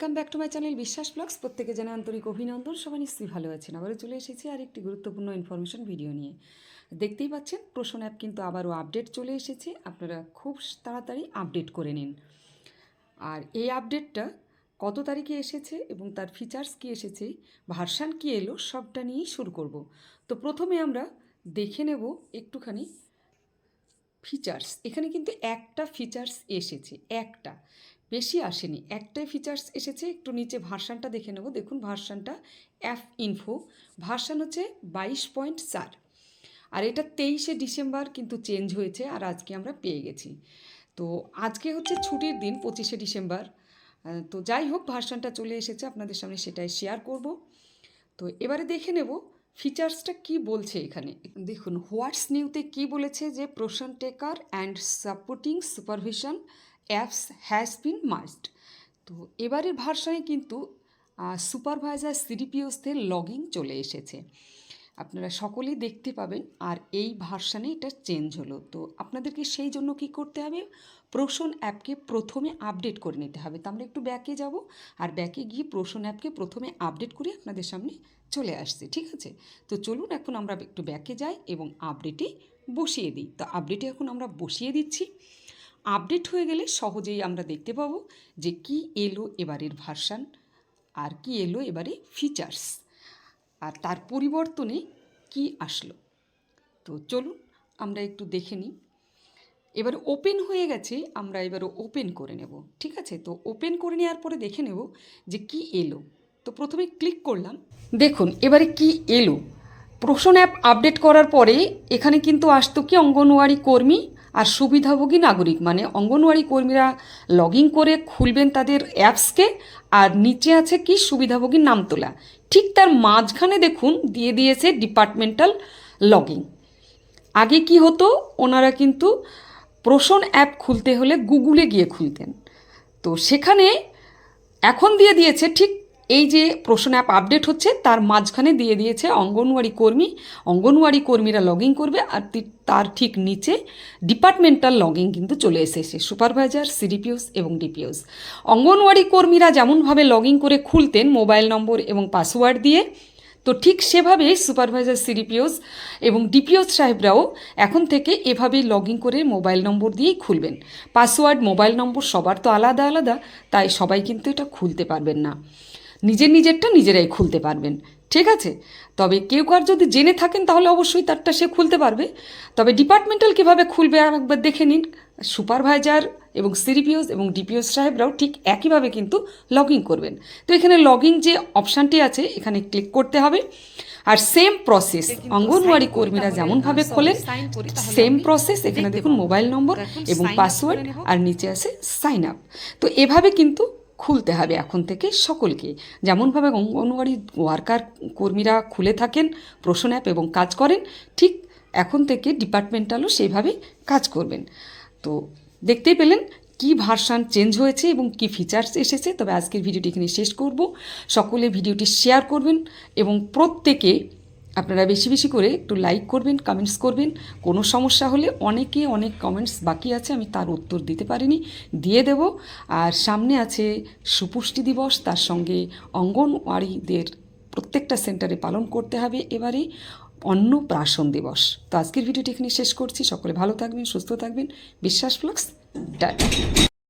Welcome back to my channel Biswas blogs প্রত্যেকে জানে আন্তরিক অভিনন্দন, সবাই নিশ্চয়ই ভালো আছেন। আবারও চলে এসেছি আর একটি গুরুত্বপূর্ণ ইনফরমেশন ভিডিও নিয়ে। দেখতেই পাচ্ছেন, প্রশ্ন অ্যাপ কিন্তু আবারও আপডেট চলে এসেছে। আপনারা খুব তাড়াতাড়ি আপডেট করে নিন। আর এই আপডেটটা কত তারিখে এসেছে এবং তার ফিচার্স কী এসেছে ভার্সান কী এলো, সবটা নিয়েই শুরু করব। তো প্রথমে আমরা দেখে নেব একটুখানি ফিচার্স এখানে কিন্তু একটা ফিচার্স এসেছে, একটা। বেশি আসেনি। একটাই ফিচার্স এসেছে, একটু নিচে ভার্সানটা দেখে নেব। দেখুন ভার্সানটা অ্যাপ ইনফো ভার্সান হচ্ছে বাইশ পয়েন্ট চার। আর এটা তেইশে ডিসেম্বর কিন্তু চেঞ্জ হয়েছে আর আজকে আমরা পেয়ে গেছি। তো আজকে হচ্ছে ছুটির দিন, পঁচিশে ডিসেম্বর। তো যাই হোক, ভার্সানটা চলে এসেছে, আপনাদের সামনে সেটাই শেয়ার করব। তো এবারে দেখে নেব ফিচার্সটা কি বলছে এখানে। দেখুন হোয়াটস নিউতে কি বলেছে যে portion taker and supporting supervision apps has been must তো এবারের ভার্সানে কিন্তু সুপারভাইজার সিডিপিওসদের লগইন চলে এসেছে। আপনারা সকলেই দেখতে পাবেন, আর এই ভার্সানে এটা চেঞ্জ হলো। তো আপনাদেরকে সেই জন্য কি করতে হবে? প্রোশন অ্যাপকে প্রথমে আপডেট করে নিতে হবে। তো আমরা একটু ব্যাকে যাব, আর ব্যাকে গিয়ে প্রোশন অ্যাপকে প্রথমে আপডেট করে আপনাদের সামনে চলে আসছে, ঠিক আছে? তো চলুন, এখন আমরা একটু ব্যাকে যাই এবং আপডেটে বসিয়ে দিই। তো আপডেটে এখন আমরা বসিয়ে দিচ্ছি। আপডেট হয়ে গেলে সহজেই আমরা দেখতে পাবো যে কি এলো এবারের ভার্সান আর কি এলো এবারে ফিচার্স। আর তার পরিবর্তনে কি আসলো? তো চলুন, আমরা একটু দেখে নিই। এবার ওপেন হয়ে গেছে, আমরা এবার ওপেন করে নেব, ঠিক আছে? তো ওপেন করে নেওয়ার পরে দেখে নেব যে কি এলো। তো প্রথমে ক্লিক করলাম। দেখুন, এবারে কি এলো? প্রশ্ন অ্যাপ আপডেট করার পরে এখানে কিন্তু আসতো কি অঙ্গনওয়াড়ি কর্মী আর সুবিধাভোগী নাগরিক মানে অঙ্গনওয়াড়ি কর্মীরা লগ ইন করে খুলবেন তাদের অ্যাপসকে, আর নিচে আছে কি সুবিধাভোগীর নাম তোলা। ঠিক তার মাঝখানে দেখুন, দিয়ে দিয়েছে ডিপার্টমেন্টাল লগিং আগে কি হতো, ওনারা কিন্তু প্রোশন অ্যাপ খুলতে হলে গুগলে গিয়ে খুলতেন। তো সেখানে এখন দিয়ে দিয়েছে ঠিক এই যে প্রশ্ন অ্যাপ আপডেট হচ্ছে, তার মাঝখানে দিয়ে দিয়েছে অঙ্গনওয়াড়ি কর্মী। অঙ্গনওয়াড়ি কর্মীরা লগ ইন করবে আর তার ঠিক নিচে ডিপার্টমেন্টাল লগ ইন কিন্তু চলে এসেছে। সুপারভাইজার সিডিপিওস এবং ডিপিওস অঙ্গনওয়াড়ি কর্মীরা যেমনভাবে লগ ইন করে খুলতেন মোবাইল নম্বর এবং পাসওয়ার্ড দিয়ে, তো ঠিক সেভাবেই সুপারভাইজার সিডিপিওস এবং ডিপিওস সাহেবরাও এখন থেকে এভাবেই লগ ইন করে মোবাইল নম্বর দিয়েই খুলবেন। পাসওয়ার্ড মোবাইল নম্বর সবার তো আলাদা আলাদা, তাই সবাই কিন্তু এটা খুলতে পারবেন না। নিজের নিজেরটা নিজেরাই খুলতে পারবেন ঠিক আছে? তবে কেউ কার যদি জেনে থাকেন তাহলে অবশ্যই তারটা সে খুলতে পারবে। তবে ডিপার্টমেন্টাল কীভাবে খুলবে আর একবার দেখে নিন। সুপারভাইজার এবং সিরিপিওস এবং ডিপিওস সাহেবরাও ঠিক একইভাবে কিন্তু লগ ইন করবেন। তো এখানে লগ ইন যে অপশানটি আছে এখানে ক্লিক করতে হবে। আর সেম প্রসেস অঙ্গনওয়াড়ি কর্মীরা যেমনভাবে খোলেন সেম প্রসেস এখানে দেখুন মোবাইল নম্বর এবং পাসওয়ার্ড আর নিচে আছে সাইন আপ তো এভাবে কিন্তু খুলতে হবে এখন থেকে সকলকে। যেমনভাবে অঙ্গনওয়াড়ি ওয়ার্কার কর্মীরা খুলে থাকেন, প্রশ্ন অ্যাপ এবং কাজ করেন, ঠিক এখন থেকে ডিপার্টমেন্টালও সেইভাবে কাজ করবেন। তো দেখতেই পেলেন কি ভার্সান চেঞ্জ হয়েছে এবং কি ফিচার্স এসেছে। তবে আজকের ভিডিওটি এখানে শেষ করব। সকলে ভিডিওটি শেয়ার করবেন এবং প্রত্যেকে আপনারা বেশি বেশি করে একটু লাইক করবেন কমেন্টস করবেন। কোনো সমস্যা হলে অনেকে অনেক কমেন্টস বাকি আছে, আমি তার উত্তর দিতে পারিনি। দিয়ে দেব। আর সামনে আছে সুপুষ্টি দিবস, তার সঙ্গে অঙ্গনওয়াড়িদের প্রত্যেকটা সেন্টারে পালন করতে হবে। এবারে অন্নপ্রাশন দিবস। তো আজকের ভিডিওটি এখানে শেষ করছি। সকলে ভালো থাকবেন, সুস্থ থাকবেন। বিশ্বাস ফ্লক্স টাটা।